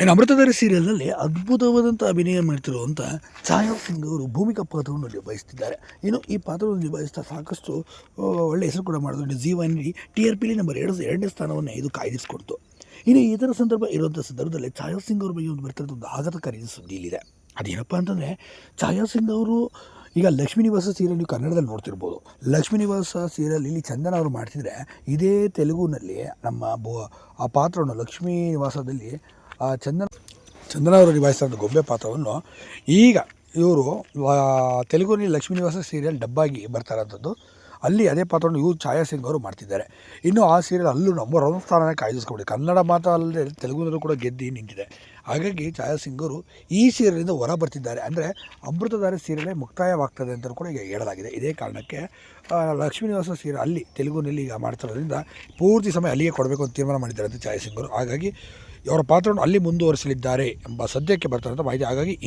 ಇನ್ನು ಅಮೃತಧಾರಿ ಸೀರಿಯಲ್ನಲ್ಲಿ ಅದ್ಭುತವಾದಂಥ ಅಭಿನಯ ಮಾಡ್ತಿರುವಂಥ ಛಾಯಾ ಸಿಂಗ್ ಅವರು ಭೂಮಿಕಾ ಪಾತ್ರವನ್ನು ನಿಭಾಯಿಸ್ತಿದ್ದಾರೆ. ಇನ್ನು ಈ ಪಾತ್ರವನ್ನು ನಿಭಾಯಿಸ್ತಾ ಸಾಕಷ್ಟು ಒಳ್ಳೆ ಹೆಸರು ಕೂಡ ಮಾಡಿದ್ರು. ಜೀವನಿ ಟಿ ಆರ್ ಪಿಲಿ ನಂಬರ್ ಎರಡು, ಎರಡನೇ ಸ್ಥಾನವನ್ನು ಇದು ಕಾಯ್ದಿರಿಸ್ಕೊಡ್ತು. ಇನ್ನು ಥರ ಸಂದರ್ಭ ಇರುವಂಥ ಸಂದರ್ಭದಲ್ಲಿ ಛಾಯಾ ಸಿಂಗ್ ಅವ್ರ ಬಗ್ಗೆ ಒಂದು ಬರ್ತಿರೋದು ಒಂದು ಆಘಾತಕಾರಿ ಸುದ್ದಿ ಇಲ್ಲಿದೆ ಅದೇನಪ್ಪ ಅಂತಂದರೆ ಛಾಯಾ ಸಿಂಗ್ ಅವರು ಈಗ ಲಕ್ಷ್ಮೀ ನಿವಾಸ ಸೀರಿಯಲ್ ನೀವು ಕನ್ನಡದಲ್ಲಿ ನೋಡ್ತಿರ್ಬೋದು. ಲಕ್ಷ್ಮೀ ನಿವಾಸ ಸೀರಿಯಲ್ ಇಲ್ಲಿ ಚಂದನ ಅವರು ಮಾಡ್ತಿದ್ರೆ, ಇದೇ ತೆಲುಗುನಲ್ಲಿ ನಮ್ಮ ಬೋ, ಆ ಪಾತ್ರವನ್ನು ಲಕ್ಷ್ಮೀ ನಿವಾಸದಲ್ಲಿ ಆ, ಚಂದನ ಚಂದನ ಅವರು ನಿಭಾಯಿಸಿದಂಥ ಗೊಂಬೆ ಪಾತ್ರವನ್ನು ಈಗ ಇವರು ತೆಲುಗುನಲ್ಲಿ ಲಕ್ಷ್ಮೀ ನಿವಾಸ ಸೀರಿಯಲ್ ಡಬ್ಬಾಗಿ ಬರ್ತಾ ಇರೋಂಥದ್ದು ಅಲ್ಲಿ ಅದೇ ಪಾತ್ರವನ್ನು ಇವರು ಛಾಯಾ ಸಿಂಗ್ ಅವರು ಮಾಡ್ತಿದ್ದಾರೆ. ಇನ್ನು ಆ ಸೀರಿಯಲ್ ಅಲ್ಲೂ ನಂಬರ್ ಒನ್ ಸ್ಥಾನನೇ ಕನ್ನಡ ಮಾತ್ರ ಅಲ್ಲದೆ ತೆಲುಗುನಲ್ಲೂ ಕೂಡ ಗೆದ್ದು ನಿಂತಿದೆ. ಹಾಗಾಗಿ ಛಾಯಾ ಸಿಂಗ್ ಅವರು ಈ ಸೀರಿಯಲಿಂದ ಹೊರ ಬರ್ತಿದ್ದಾರೆ. ಅಂದರೆ ಅಮೃತಧಾರಿ ಸೀರಿಯಲೇ ಮುಕ್ತಾಯವಾಗ್ತದೆ ಅಂತ ಕೂಡ ಈಗ ಹೇಳಲಾಗಿದೆ. ಇದೇ ಕಾರಣಕ್ಕೆ ಲಕ್ಷ್ಮೀನಿವಾಸ ಲಕ್ಷ್ಮೀ ನಿವಾಸ ಸೀರಿಯಲ್ ಅಲ್ಲಿ ತೆಲುಗುನಲ್ಲಿ ಈಗ ಮಾಡ್ತಿರೋದ್ರಿಂದ ಪೂರ್ತಿ ಸಮಯ ಅಲ್ಲಿಗೆ ಕೊಡಬೇಕು ಅಂತ ತೀರ್ಮಾನ ಮಾಡಿದ್ದಾರೆ ಅಂತ ಛಾಯಾ ಸಿಂಗ್ ಅವರು ಹಾಗಾಗಿ ಅವರ ಪಾತ್ರವನ್ನು ಅಲ್ಲಿ ಮುಂದುವರಿಸಲಿದ್ದಾರೆ ಎಂಬ ಸದ್ಯಕ್ಕೆ ಬರ್ತಾರೆ ಮಾಹಿತಿ. ಹಾಗಾಗಿ